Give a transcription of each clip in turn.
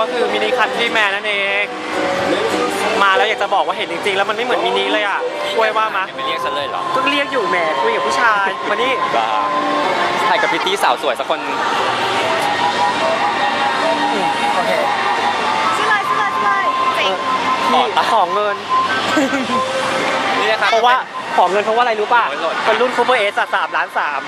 ก็คือมินิคันทรีแมนนั่นเอง มาแล้วอยากจะบอกว่าเห็นจริงๆ แล้วมันไม่เหมือนมินิเลยอะช่วยว่ามาจะไปเรียกฉันเลยเหรอ ก็เรียกอยู่แหมคุยกับผู้ชายมานี่บ้าถ่ายกับพิตตี้สาวสวยสักคน โอเคชื่ออะไรชื่ออะไรชื่ออะไรจริงขอตังค์ ของเงิน นี่นะครับเพราะว่าของเงินเพราะว่าอะไรรู้ป่ะโอ้ยโหลดเป็นรุ่นคูเปอร์เอสสามล้านสาม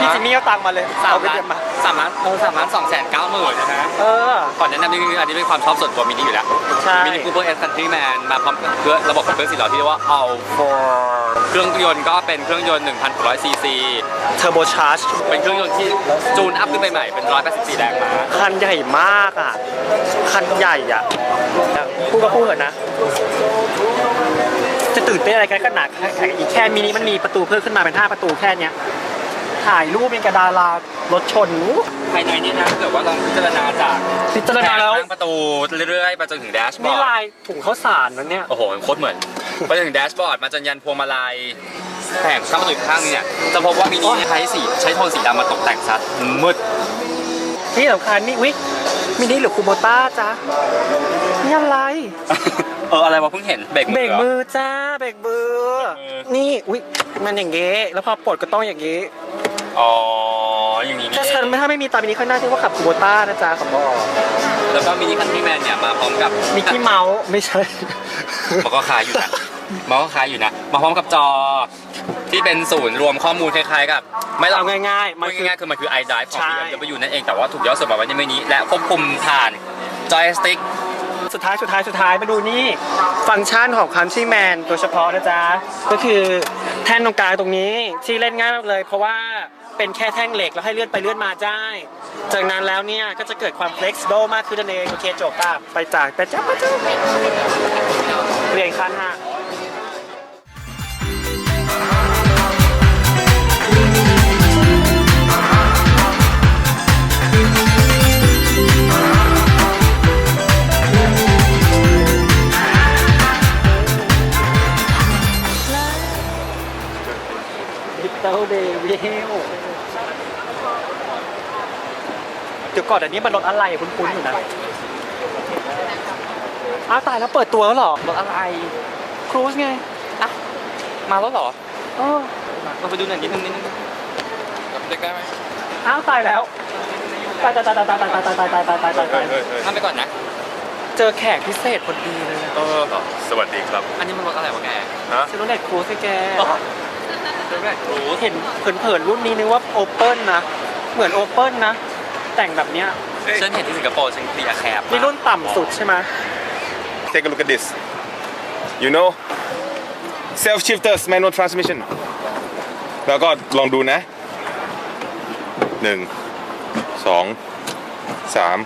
พี่จิมมี่เอาตังค์มาเลยสามเอาไปล้านเตรียมมาสามล้านเออสามล้านสองแสนเก้าหมื่นนะฮะเออ ก่อนแนะนำนิดนึงอันนี้เป็นความชอบส่วนตัวมินิอยู่แล้ว ใช่ มินิคูเปอร์เอสคันทรีแมนมาพร้อมกับเครื่องระบบขับเคลื่อนสี่ล้อที่เรียกว่า All Four เครื่องยนต์ก็เป็นเครื่องยนต์ 1,600 ซีซี เทอร์โบชาร์จ เป็นเครื่องยนต์ที่จูนอัพขึ้นไปใหม่เป็น 184 แรงม้า คันใหญ่มากอะ คันใหญ่อะ พูดก็พูดเถอะนะ จะตื่นเต้นอะไรกันก็หนักอีกแค่มินิมันมีประตูเพิ่มขึ้นมาเป็น 5 ประตูแค่เนี้ย ถ่ายรูปเป็นกระดารารถชนอู้ภายในนี่นะถ้าเกิดว่าลองพิจารณาจากพิจารณาแล้วแผงข้างประตูเรื่อยๆไปจนถึงแดชบอนี่ร์ด ลายถุงข้าวสารนั่นเนี่ย โอ้โหโคตรเหมือน ไปถึงแดชบอร์ดมาจนยันพวงมาลัยแผงข้างประตูอีกข้างนึงเนี่ย จะพบว่ามินิใช้สีใช้โทนสีดำมาตกแต่งซัดมืดที่สำคัญนี่วิมินิหรือคูโบต้าจ๊ะนี่อะไร เออ อะไรวะเพิ่งเห็นเบรกเบรกหอมือจ้าเบรกมือเบรกมือนี่ อุ้ยมันอย่างเงี้ แล้วพอปลดก็ต้องอย่างงี้ อ๋อ อย่างนี้นี่ถ้าฉันไม่ถ้าไม่มีตามินิค่อยน่าชื่อว่าขับคูโบต้านะจ๊ะขอบอกแล้วก็มินิคันทรีแมนเนี่ยมาพร้อมกับมิกกี้เมาส์ไม่ใช่ มันก็คล้ายอยู่นะมันก็คล้ายอยู่นะ มาพร้อมกับจอที่เป็นศูนย์รวมข้อมูลคล้ายๆกับ ไม่หรอก เอาง่ายๆ มัมันนคือ ง่ายๆคือมันคือ iDrive ของ ใช่ BMW นั่นเอง แต่ว่าถูกย่อส่วนมาไว้ในเมนูนี้ และควบคุมผ่านจอยสติ๊กสุดท้ายสุดท้ายสุดท้ายมาดูนี่ ฟังก์ชันของคันชี่แมนโดยเฉพาะนะจ๊ะ ก็คือแท่นตรงกลางตรงนี้ที่เล่นง่ายมากเลย เพราะว่า เป็นแค่แท่งเหล็กแล้วให้เลื่อนไปเลื่อนมาได้ จากนั้นแล้วเนี่ยก็จะเกิดความ flexible มากขึ้นนั่นเอง โอเคจบป่ะไปจากแต่จ้าไปจ้าเปลี่ยนคันฮะลิตเติ้ลเดวิลเดี๋ยวก่อนอันนี้มันรถอะไรอะคุ้นๆอยู่นะอ้าวตายแล้วเปิดตัวแล้วเหรอรถอะไรครูซไงมาแล้วเหรอเออเราไปดูหน่อยนิดนึงนิดนึงเด็กได้ไหมอ้าวตายแล้วตายตายตายตายตายตายตายตายตายตายตายตายตายทำไปก่อนนะ เจอแขกพิเศษพอดีเลยอะเออสวัสดีครับ อันนี้มันรถอะไรวะแกฮะเซโรเน็ตครูซไอ้แกรถแบบรู้เห็นเผินๆรุ่นนี้นึกว่าโอเปิลนะ เหมือนโอเปิลนะ แต่งแบบเนี้ยฉันเห็นที่สิงคโปร์ฉันเคลียร์แคบนี่รุ่นต่ำสุดใช่ไหม take a look at this you know self shifters manual transmission แล้วก็ลองดูนะหนึ่งสองสาม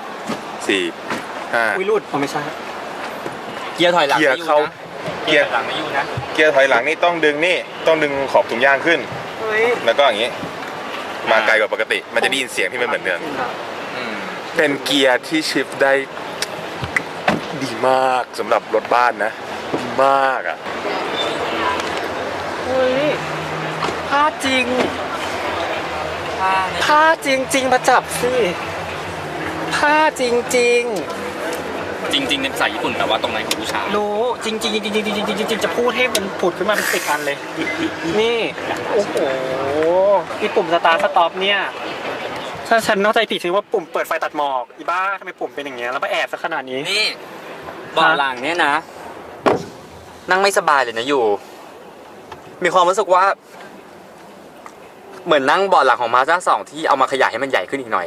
สี่ห้าอุ้ยรุ่นอ๋อไม่ใช่ เกียร์ถอยหลังเกียร์ไม่อยู่เข้านะเกียร์ถอยหลังไม่อยู่นะ เกียร์ถอยหลังนี่ต้องดึงนี่ต้องดึงขอบถุงยางขึ้นเฮ้ยแล้วก็อย่างนี้ มาไกลกว่าปกติ มันจะได้ยินเสียงที่ไม่เหมือนเดิมอืมเป็นเกียร์ที่ชิฟได้ดีมากสำหรับรถบ้านนะดีมากอะเฮ้ยผ้าจริงผ้าเนี่ยผ้าจริงจริงๆมาจับสิผ้าจริงจริง จริงๆเป็นภาษาญี่ปุ่นแต่ว่าตรงไหนของผู้ชายๆรู้จริงจริงจริงจริงจริงจริงจริงๆจะพูดให้มันผุดขึ้นมาเป็นสิบอันเลย นี่ โอ้โหมีปุ่มสตาร์ทสต็อปเนี่ย ถ้าฉันเข้าใจผิดถึงว่าปุ่มเปิดไฟตัดหมอกอีบ้าทำไมปุ่มเป็นอย่างเงี้ยแล้วมาแอบซะขนาดนี้นี่เบาะหลังเนี่ยนะ นั่งไม่สบายเลยนะอยู่ มีความรู้สึกว่า เหมือนนั่งเบาะหลังของมาสด้าสองที่เอามาขยายให้มันใหญ่ขึ้นอีกหน่อย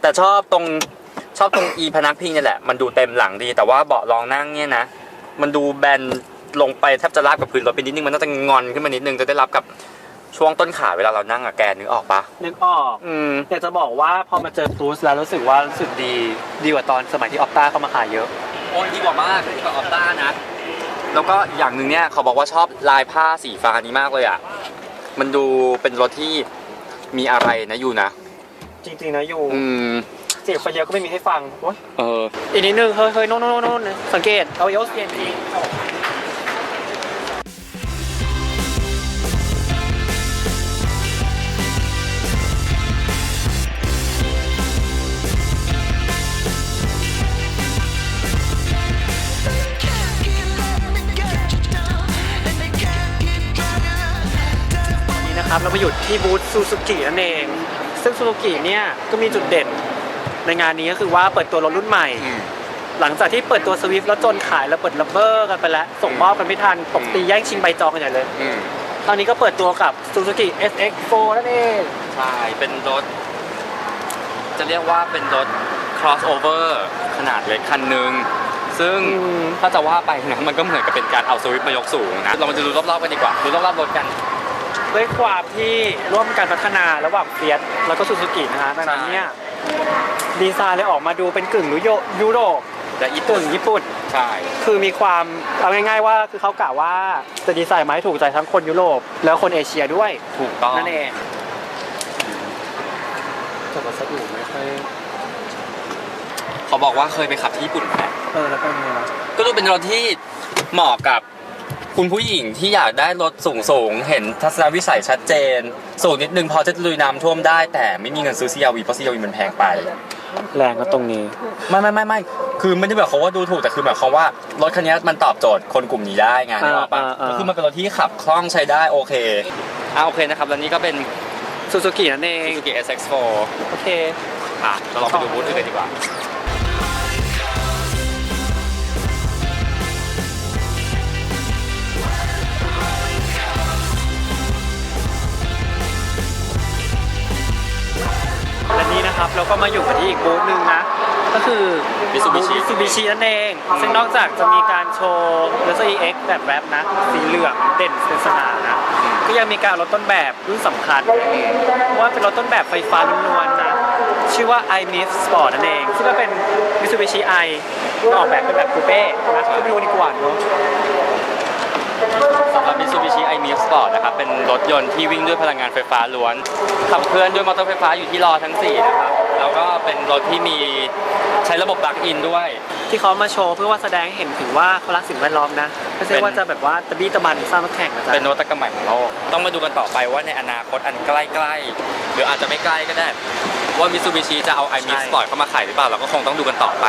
แต่ชอบตรง ชอบตรงอีพนักพิงเนี่ยแหละ มันดูเต็มหลังดี แต่ว่าเบาะรองนั่งเนี่ยนะ มันดูแบนลงไปแทบจะราบกับพื้นรถไปนิดนึง มันน่าจะงอนขึ้นมานิดนึงจะได้รับกับช่วงต้นขาเวลาเรานั่งอะแกนึกออกปะนึกออกอืมอยากจะบอกว่าพอมาเจอครูสแล้วรู้สึกว่ารู้สึกดีดีกว่าตอนสมัยที่ออฟต้าเข้ามาขายเยอะ โอ้ยดีกว่ามากดีกว่าออฟต้านะ แล้วก็อย่างหนึ่งเนี่ยเขาบอกว่าชอบลายผ้าสีฟ้านี้มากเลยอะ มันดูเป็นรถที่มีอะไรนะอยู่นะ จริงๆนะอยู่อืม เสียงคนเยอะก็ไม่มีให้ฟังเอออีกนิดนึงเฮ้ยเฮ้ยโน่นโน่นโน่นสังเกตเอาเอลเสียงดีครับเราไปหยุดที่บูธซูซูกินั่นเอง ซึ่งซูซูกิเนี่ยก็มีจุดเด่น ในงานนี้ก็คือว่าเปิดตัวรถรุ่นใหม่อืมหลังจากที่เปิดตัวสวิฟต์แล้วจนขายแล้วเปิดระเบ้อกันไปแล้ว ส่งมอบกันไม่ทันตบตีแย่งชิงใบจองกันใหญ่เลยอืมตอนนี้ก็เปิดตัวกับ Suzuki SX4 นั่นเองใช่เป็นรถ จะเรียกว่าเป็นรถ crossover ขนาดเล็กคันหนึ่งซึ่งอืมถ้าจะว่าไปนะมันก็เหมือนกับเป็นการเอาสวิฟต์มายกสูงนะ เรามาดูรอบๆกันดีกว่า ดูรอบๆรถกันด้วยความที่ร่วมการพัฒนาระหว่างเฟียสแล้วก็ซูซูกินะฮะดังนั้นเนี่ย ดีไซน์เลยออกมาดูเป็นกึ่งยุโรยุโรปและญี่กึ่ปุ่นงญี่ปุ่น ใช่ คือมีความเอาง่ายๆว่าคือเขากล่าวว่าจะดีไซน์มาให้ถูกใจทั้งคนยุโรป แล้วคนเอเชียด้วย ถูกต้องนั่นเองแต่วัสดุไม่ค่อยเขาบอกว่าเคยไปขับที่ญี่ปุ่นมาแล้วเออแล้วก็ไงวะก็ดูเป็นรถที่เหมาะกับ คุณผู้หญิงที่อยากได้รถสูงสูงๆเห็นทัศนวิสัยชัดเจน สูงนิดนึงพอจะลุยน้ำท่วมได้ แต่ไม่มีเงินซื้อ CRV เพราะ CRV มันแพงไป แรงก็ตรงนี้ ไม่ไม่ไม่ไม่คือไม่ได้แบบเขามว่าดูถูกแต่คือหมายความว่ารถคันนี้มันตอบโจทย์คนกลุ่มนี้ได้ไงอ่านึกออกปะอ่าอ่าก็คือมันเป็นรถที่ขับคล่องใช้ได้โอเคอ่าโอเคนะครับแล้วนี่ก็เป็นซูซูกินั่นเอง Suzuki SX4 โอเค อะเราลองไปดูบูธอื่นกันดีกว่า และนี้นะครับเราก็มาอยู่กันที่อีกบูธหนึ่งนะ ก็คือ Mitsubishi ซูบิชินั่นเอง ซึ่งนอกจากจะมีการโชว์รถ EX แบบแรปนะ สีเหลืองเด่นเป็นสง่านะ ก็ยังมีการรถต้นแบบรุ่นสำคัญเพราะว่าเป็นรถต้นแบบไฟฟ้าล้วนๆนะ ชื่อว่า i m i f Sport นั่นเองซึ่งก็เป็น Mitsubishi i ออกแบบเป็นแบบคูเป้นะขึ้นไปดูดีกว่าเนอะ สำหรับ Mitsubishi i m i Sport นะครับเป็นรถยนต์ที่วิ่งด้วยพลังงานไฟฟ้าล้วน ขับเคลื่อนด้วยมอเตอร์ไฟฟ้าอยู่ที่ล้อทั้ง 4 นะครับ แล้วก็เป็นรถที่มีใช้ระบบปลั๊กอินด้วย ที่เขามาโชว์เพื่อว่าแสดงให้เห็นถึงว่าเขารักสิ่งแวดล้อมนะไม่ใช่เป็นว่าจะแบบว่าตะบี้ตะบันสร้างรถแข่งนะจ๊ะเป็นนวัตกรรมใหม่ของโลกต้องมาดูกันต่อไปว่าในอนาคตอันใกล้ๆหรืออาจจะไม่ใกล้ก็ได้ ว่า Mitsubishi จะเอา i m i Sport เข้ามาขายหรือเปล่าเราก็คงต้องดูกันต่อไป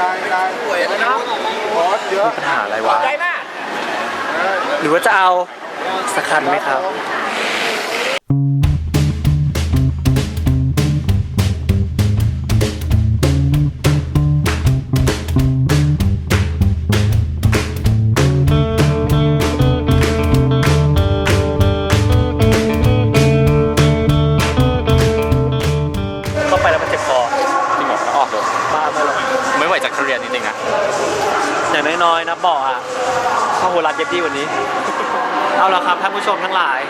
ปัญหาอะไรวะ หรือว่าจะเอาสักคันไหมครับ งนะอย่างน้อยๆนะบอกอะเข้าหัวรัดเย็บดีกวันนี้ เอาละครับท่านผู้ชมทั้งหลาย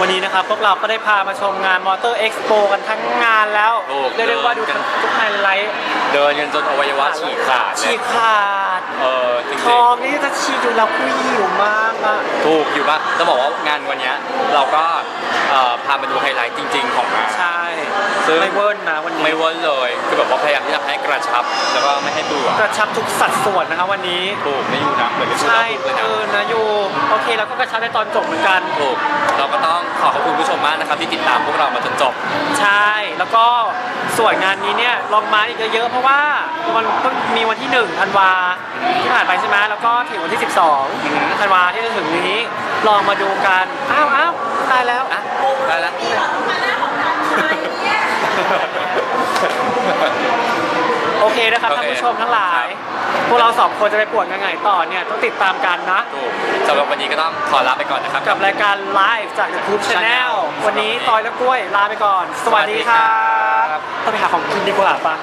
วันนี้นะครับพวกเราก็ได้พามาชมงานมอเตอร์เอ็กซ์โปกันทั้งงานแล้วโอ้เรียกได้ว่าดูทั้งทุกไฮไลท์เดินกันจนอวัยวะฉีกขาดเลฉียกขาดเออจริงทองนี่จะฉีกอยู่แล้วคือหิวมากอะๆถูกอยู่ปะจะบอกว่างานวันเนี้ยเราก็ เอ่อพามาดูไฮไลท์จริง ๆ ของงาน ใช่ซึ่ง ไม่เวิร์นนะวันนี้ไม่เวิร์นเลยคือแบบว่าพยายามที่จะให้กระชับ แล้วก็ไม่ให้เบื่อกระชับทุกสัดส่วนนะครับวันนี้ถูกไม่อยู่นะเหมือนที่พูดใช่เลยนะเออนะยูโอเคแล้วก็กระชับในตอนจบเหมือนกัน ถูกเราก็ต้องขอขอบคุณผู้ชมมากนะครับที่ติดตามพวกเรามาจนจบ ใช่แล้วก็ส่วนงานนี้เนี่ยลองมาอีกเยอะๆเพราะว่ามันเพิ่งมีวันที่1ธันวาที่ผ่านไปใช่ไหมแล้วก็ถึงวันที่ 12ธันวาที่จะถึงนี้ลองมาดูกันอ้าวอ้าว ตายแล้วอะได้แล้วโอเคนะครับโอเคท่านผู้ชมทั้งหลาย พวกเราสองคนจะไปปวดกันไงต่อเนี่ยต้องติดตามกันนะถูกสำหรับวันนี้ก็ต้องขอลาไปก่อนนะครับ กับรายการไลฟ์จาก YouTube Channel วันนี้ตอยและกล้วยลาไปก่อน สวัสดีครับสวัสดีครับต้องไปหาของกินดีกว่าปะ